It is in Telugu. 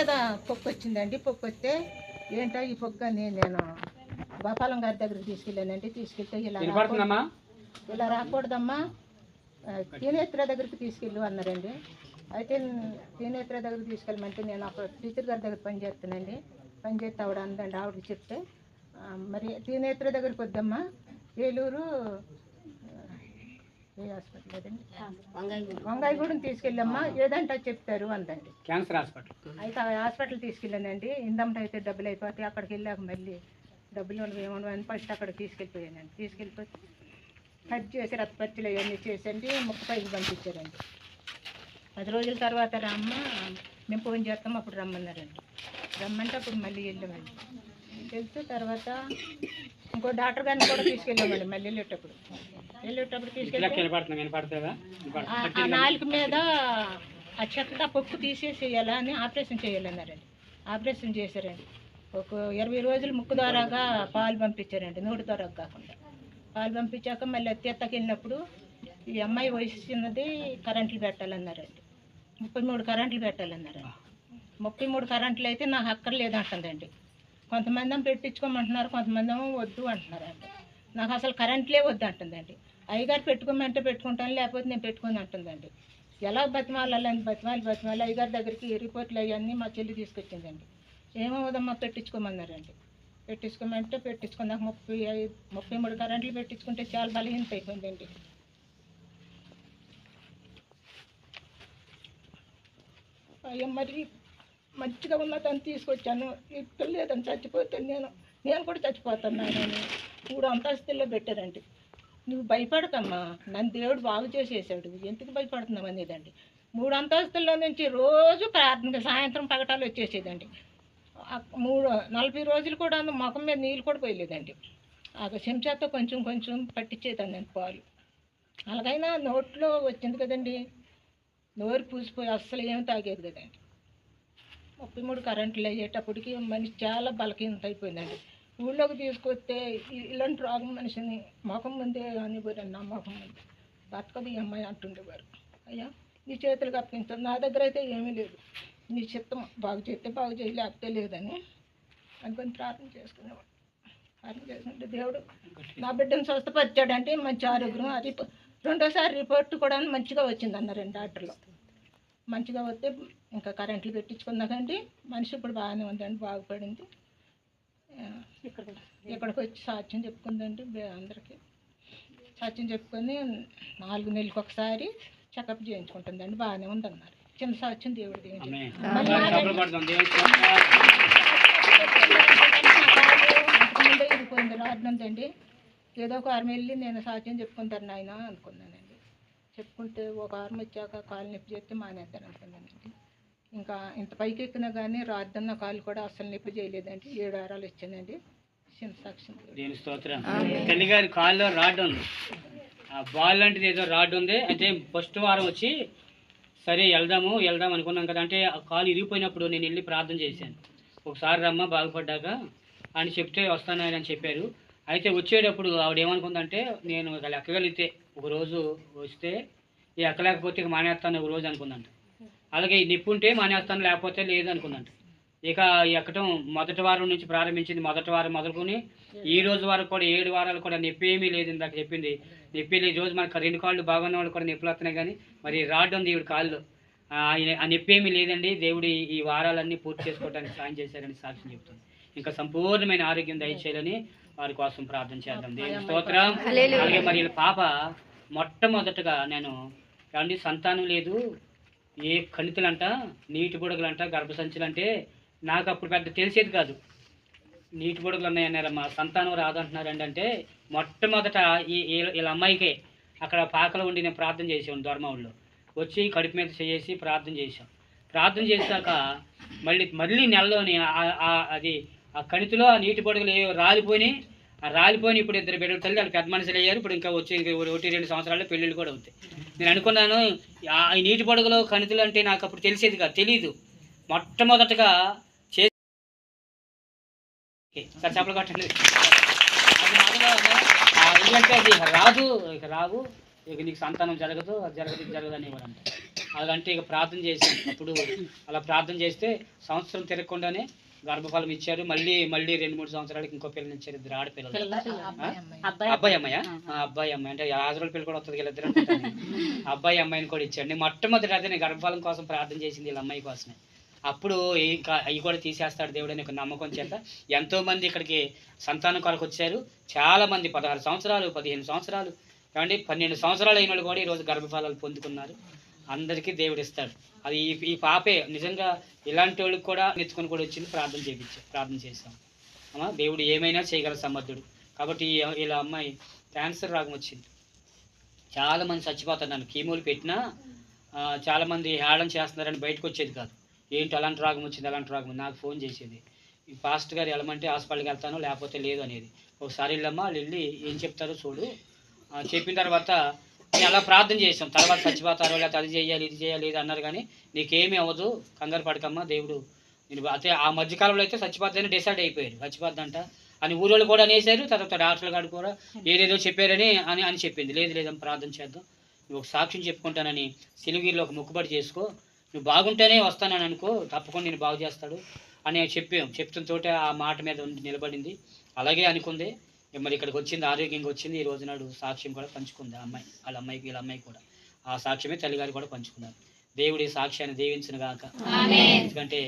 మీద పొక్కు వచ్చిందండి. పొక్కు వస్తే ఏంటో ఈ పొక్కు అని నేను గోపాలం గారి దగ్గరికి తీసుకెళ్ళానండి. తీసుకెళ్తే ఇలా ఇలా రాకూడదమ్మా. తీనేత్ర దగ్గరికి తీసుకెళ్ళు అన్నారండి. అయితే తీనేత్ర దగ్గరికి తీసుకెళ్ళమంటే నేను ఒక టీచర్ గారి దగ్గర పని చేస్తానండి. పని చేస్తే ఆవిడ అందండి. ఆవిడకి చెప్తే మరి తీనేత్ర దగ్గరికి వద్దమ్మా. ఏలూరు ఏ హాస్పిటల్ అదండి వంగాయగూడెం తీసుకెళ్ళమ్మా. ఏదంటే అది చెప్తారు అందండి. Cancer hospital. అయితే ఆ హాస్పిటల్ తీసుకెళ్ళానండి. ఇందమ్మట అయితే డబ్బులు అయిపోతాయి అక్కడికి వెళ్ళాక మళ్ళీ డబ్బులు ఉండవు ఏమన్నా అని ఫస్ట్ అక్కడికి తీసుకెళ్ళిపోయానండి. తీసుకెళ్ళిపోతే కట్ చేసి రక్త పరీక్షలు అవన్నీ చేసండి ముప్పైకి పంపించారండి. పది రోజుల తర్వాత రమ్మ మేము ఫోన్ చేస్తాం అప్పుడు రమ్మన్నారండి. రమ్మంటే అప్పుడు మళ్ళీ వెళ్ళామండి వెళ్తే తర్వాత ఇంకో డాక్టర్ గారిని కూడా తీసుకెళ్ళామండి మళ్ళీ వెళ్ళేటప్పుడు. వెళ్ళేటప్పుడు తీసుకెళ్ళి నాలుగు మీద ఆ చెత్త పొక్కు తీసేసేయాలా అని ఆపరేషన్ చేయాలన్నారండి. ఆపరేషన్ చేశారండి. ఒక ఇరవై రోజులు ముక్కు ద్వారాగా పాలు పంపించారండి నోటి ద్వారా కాకుండా. పాలు పంపించాక మళ్ళీ అత్యత్తకి వెళ్ళినప్పుడు ఈ అమ్మాయి వయసు చిన్నది కరెంట్లు పెట్టాలన్నారండి. ముప్పై మూడు కరెంట్లు పెట్టాలన్నారండి. ముప్పై మూడు కరెంట్లు అయితే నాకు అక్కర్లేదు అంటుందండి. కొంతమంది పెట్టించుకోమంటున్నారు కొంతమంది వద్దు అంటున్నారండి. నాకు అసలు కరెంట్లే వద్దు అంటుందండి అయ్యగారు పెట్టుకోమంటే పెట్టుకుంటాను లేకపోతే నేను పెట్టుకొని అంటుందండి. ఎలా బతిమాలని బతిమాలి బతిమాలి అయ్యగారి దగ్గరికి రిపోర్ట్లు అవన్నీ మా చెల్లి తీసుకొచ్చిందండి. ఏమవుదమ్మా పెట్టించుకోమన్నారండి. పెట్టించుకోమంటే పెట్టించుకున్నాక ముప్పై ఐదు ముప్పై మూడు కరెంట్లు పెట్టించుకుంటే చాలా బలహీనత అయిపోయిందండి అయ్యో మరి మంచిగా ఉన్నదని తీసుకొచ్చాను ఇక్కడ లేదని చచ్చిపోతే నేను నేను కూడా చచ్చిపోతాను అని మూడు అంతస్తుల్లో పెట్టారండి. నువ్వు భయపడకమ్మా నన్ను దేవుడు బాగు చేసేసాడు. ఎందుకు భయపడుతున్నావు అనేదండి. మూడు అంతస్తుల్లో నుంచి రోజు ప్రార్థన సాయంత్రం పగటాలు వచ్చేసేదండి. మూడు నలభై రోజులు కూడా ముఖం మీద నీళ్ళు కూడా పోయలేదండి. ఆ చెంచాతో కొంచెం కొంచెం పట్టించేదాన్ని నేను పాలు. అలాగైనా నోట్లో వచ్చింది కదండి. నోరు పూసిపోయి అస్సలు ఏం తాగేది కదండి. ముప్పై మూడు కరెంట్లు అయ్యేటప్పటికి మనిషి చాలా బలహీనత అయిపోయిందండి ఊళ్ళోకి తీసుకొస్తే ఇలాంటి రోగం మనిషిని మొఖం ముందే అనిపోయారు నా మొఖం ముందు. బతకదు ఈ అమ్మాయి అంటుండేవారు. అయ్యా నీ చేతులకు అప్పగించాను నా దగ్గర అయితే ఏమీ లేదు. నీ చిత్తం బాగు చేస్తే బాగు చేయలేకపోతే లేదని అనుకొని ప్రార్థన చేసుకునేవాడు. ప్రార్థన చేసుకుంటే దేవుడు నా బిడ్డను స్వస్థపరిచాడంటే మంచి ఆరోగ్యం అది రెండోసారి రిపోర్ట్ కూడా మంచిగా వచ్చింది రెండు డాక్టర్లు. మంచిగా వస్తే ఇంకా కరెంట్లు పెట్టించుకున్నాకండి మనిషి ఇప్పుడు బాగానే ఉందండి బాగుపడింది. ఇక్కడికి వచ్చి సాక్ష్యం చెప్పుకుందండి అందరికీ. సాక్ష్యం చెప్పుకొని నాలుగు నెలలకు ఒకసారి చెకప్ చేయించుకుంటుందండి బాగానే ఉందన్నారు. చిన్న సాక్ష్యం దేవుడి ఇరిపోయింది రాడ్నుందండి ఏదో ఒక ఆరు వెళ్ళి నేను సాక్ష్యం చెప్పుకుంటాను నాయన అనుకున్నానండి. చెప్పుకుంటే ఒక ఆరు వచ్చాక కాలు నొప్పి చేస్తే మానేద్దాను అనుకున్నానండి ఇంకా ఇంత పైకి ఎక్కినా కానీ రాద్దన్న కాలు కూడా అస్సలు నొప్పి చేయలేదండి. ఏడు వారాలు వచ్చిందండి. చిన్న సాక్ష్యం దేవుని స్తోత్రం. తల్లి గారి కాల్లో రాడ్ ఉంది. ఆ బాల్ లాంటిది ఏదో రాడ్ ఉంది. అంటే ఫస్ట్ వారం వచ్చి సరే వెళ్దాము వెళ్దాం అనుకున్నాం కదా. అంటే ఆ కాలు ఇరిగిపోయినప్పుడు నేను వెళ్ళి ప్రార్థన చేశాను. ఒకసారి రమ్మ బాగుపడ్డాక అని చెప్తే వస్తాను అని చెప్పారు. అయితే వచ్చేటప్పుడు ఆవిడ ఏమనుకుందంటే నేను ఇక లెక్కగలిగితే ఒక రోజు వస్తే ఈ ఎక్కలేకపోతే ఇక మానేస్తాను ఒక రోజు అనుకుందంట. అలాగే ఈ నిప్పు ఉంటే మానేస్తాను లేకపోతే లేదు అనుకుందంట. ఇక ఈ మొదటి వారం నుంచి ప్రారంభించింది మొదటి వారం మొదలుకొని ఈ రోజు వరకు కూడా ఏడు వారాలు కూడా నొప్పి ఏమీ లేదు ఇందాక చెప్పింది. నొప్పి లేదు ఈ రోజు మనకు రెండు కాళ్ళు బాగున్న వాళ్ళు కూడా నొప్పులు వస్తున్నాయి కానీ మరి రాడ్ ఉంది ఈవిడ కాళ్ళు. ఆ ఆయన- ఆ నొప్పి ఏమీ లేదండి. దేవుడు ఈ- ఈ వారాలన్నీ పూర్తి చేసుకోవడానికి సాయం చేశారని సాక్ష్యం చెప్తుంది. ఇంకా సంపూర్ణమైన ఆరోగ్యం దయచేయాలని వారి కోసం ప్రార్థన చేద్దాం. దేవుని స్తోత్రం. అలాగే మరి వీళ్ళ పాప మొట్టమొదటగా నేను ఏమండి సంతానం లేదు. ఏ కణితులంట నీటి బుడగలంట గర్భసంచులంటే నాకు అప్పుడు పెద్ద తెలిసేది కాదు. నీటి బుడగలు ఉన్నాయన్నారమ్మా సంతానం రాదంటున్నారండి అంటే మొట్టమొదట ఈ వీళ్ళ అమ్మాయికే అక్కడ పాకలో ఉండి నేను ప్రార్థన చేసాను ధర్మవుల్లో వచ్చి కడుపు మీద చేసి ప్రార్థన చేశాం. ప్రార్థన చేశాక మళ్ళీ మళ్ళీ నెలలోని అది ఆ కణితిలో ఆ నీటి పడుగులు ఏవో రాలిపోయి ఆ రాలిపోయిన ఇప్పుడు ఇద్దరు బిడ్డలు తల్లి వాళ్ళు పెద్ద మనుషులు అయ్యారు. ఇప్పుడు ఇంకా వచ్చి ఇంకా ఒకటి రెండు సంవత్సరాల్లో పెళ్ళిళ్ళు కూడా అవుతాయి. నేను అనుకున్నాను ఆ ఈ నీటి పడుగులో కణితులు అంటే నాకు అప్పుడు తెలిసేది కాదు తెలీదు. మొట్టమొదటగా చేసి సార్ చెప్పలు కట్టండి. అది ఎందుకంటే అది రాదు ఇక రావు. ఇక నీకు సంతానం జరగదు అది జరగదు జరగదు అనేవారంట అలాంటి ఇక ప్రార్థన చేశాను. అప్పుడు అలా ప్రార్థన చేస్తే సంవత్సరం తిరగకుండానే గర్భఫలం ఇచ్చారు. మళ్ళీ మళ్ళీ రెండు మూడు సంవత్సరాలకి ఇంకో పిల్లలు ఇచ్చారు. ఇద్దరు ఆడపిల్లలు. అబ్బాయి అమ్మాయ. అబ్బాయి అమ్మాయి? అంటే ఆజరోళ్ళ పిల్లలు కూడా వస్తుంది కదా ఇద్దరు. అబ్బాయి అమ్మాయిని కూడా ఇచ్చాడు. నేను మొట్టమొదటి అదే నేను గర్భఫలం కోసం ప్రార్థన చేసింది వీళ్ళ అమ్మాయి కోసమే. అప్పుడు ఇంకా అవి కూడా తీసేస్తాడు దేవుడు అని ఒక నమ్మకం చేత. ఎంతో మంది ఇక్కడికి సంతానం కొరకు వచ్చారు. చాలా మంది పదహారు సంవత్సరాలు పదిహేను సంవత్సరాలు. ఏమండి? పన్నెండు సంవత్సరాలు అయిన వాళ్ళు కూడా ఈరోజు గర్భఫలాలు పొందుకున్నారు. అందరికీ దేవుడు ఇస్తాడు అది ఈ ఈ పాపే నిజంగా ఇలాంటి వాళ్ళకి కూడా నెత్తుకొని కూడా వచ్చింది ప్రార్థన చేయించాం ప్రార్థన చేస్తాం అమ్మా దేవుడు ఏమైనా చేయగల సమర్థుడు. కాబట్టి ఇలా అమ్మాయి క్యాన్సర్ రాగం వచ్చింది. చాలామంది చచ్చిపోతారు నన్ను. కీమోలు పెట్టినా చాలామంది హేళన చేస్తున్నారని బయటకు వచ్చేది కాదు. ఏంటి అలాంటి రాగం వచ్చింది అలాంటి రాగం నాకు ఫోన్ చేసేది. ఈ పాస్ట్ గారు వెళ్ళమంటే హాస్పిటల్కి వెళ్తాను లేకపోతే లేదు అనేది. ఒకసారి వెళ్ళమ్మా వాళ్ళు వెళ్ళి ఏం చెప్తారో చూడు. చెప్పిన తర్వాత నేను అలా ప్రార్థన చేసాం తర్వాత చచ్చిపోతారు లేకపోతే అది చేయాలి ఇది చేయాలి ఇది అన్నారు కానీ నీకేమీ అవ్వదు కంగారు పడకమ్మా దేవుడు నేను అదే ఆ మధ్యకాలంలో అయితే చచ్చిపోద్దని డిసైడ్ అయిపోయారు చచ్చిపోద్దంట అని ఊరోళ్ళు కూడా అనేసారు తర్వాత డాక్టర్లు గారు కూడా ఏదేదో చెప్పారని అని అని చెప్పింది. లేదు లేదని ప్రార్థన చేద్దాం. నువ్వు ఒక సాక్ష్యం చెప్పుకుంటానని సిలిగిరిలో ఒక మొక్కుబడి చేసుకో. నువ్వు బాగుంటేనే వస్తానని అనుకో తప్పకుండా నేను బాగు చేస్తాడు అని చెప్పాం. చెప్తున్న ఆ మాట మీద నిలబడింది. అలాగే అనుకుంది. మరి ఇక్కడికి వచ్చింది ఆరోగ్యంగా వచ్చింది ఈ రోజు నాడు సాక్ష్యం కూడా పంచుకుంది ఆ అమ్మాయి వాళ్ళ అమ్మాయికి వీళ్ళ అమ్మాయి కూడా. ఆ సాక్ష్యమే తల్లిగారు కూడా పంచుకున్నారు. దేవుడి సాక్ష్యాన్ని దీవించును గాక ఎందుకంటే